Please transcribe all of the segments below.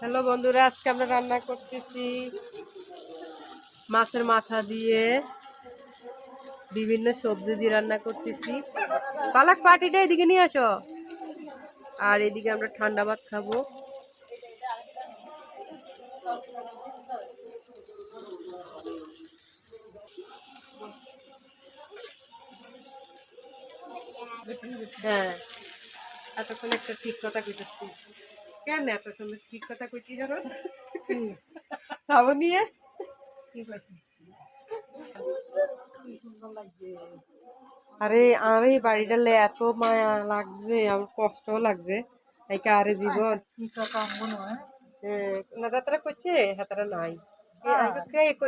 Hello বন্ধুরা, আজকে আমরা রান্না করতেছি মাছের মাথা দিয়ে বিভিন্ন সবজি দিয়ে রান্না করতেছি। পালাক পাটিটা এদিকে নিয়ে আসো। আর এদিকে আমরা ঠান্ডা ভাত খাব। হ্যাঁ এতক্ষণ একটা ঠিক কথা কইতেছি। কেন এত সুন্দর ঠিক কথা কইছি জানো খাবো নিয়ে আরে আরে বাড়িটা লে এত মায়া লাগছে আমার কষ্টও লাগছে এইকা আরে জীবন হ্যাঁ, না তারা করছে হাতারা নাই এ, আইগো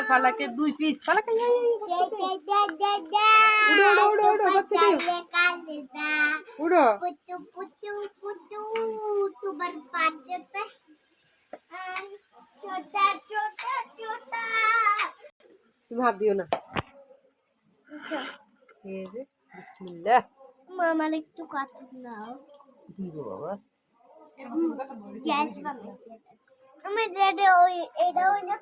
তোমার পাঁচটা ছোটা ছোটা ছোটা তুমি হাত দিও না। বিসমিল্লাহ মামার একটু কাটুন নাও দিব বাবা? গ্যাস বানাইছে। আমি রেডি ওই, এটা ওই না?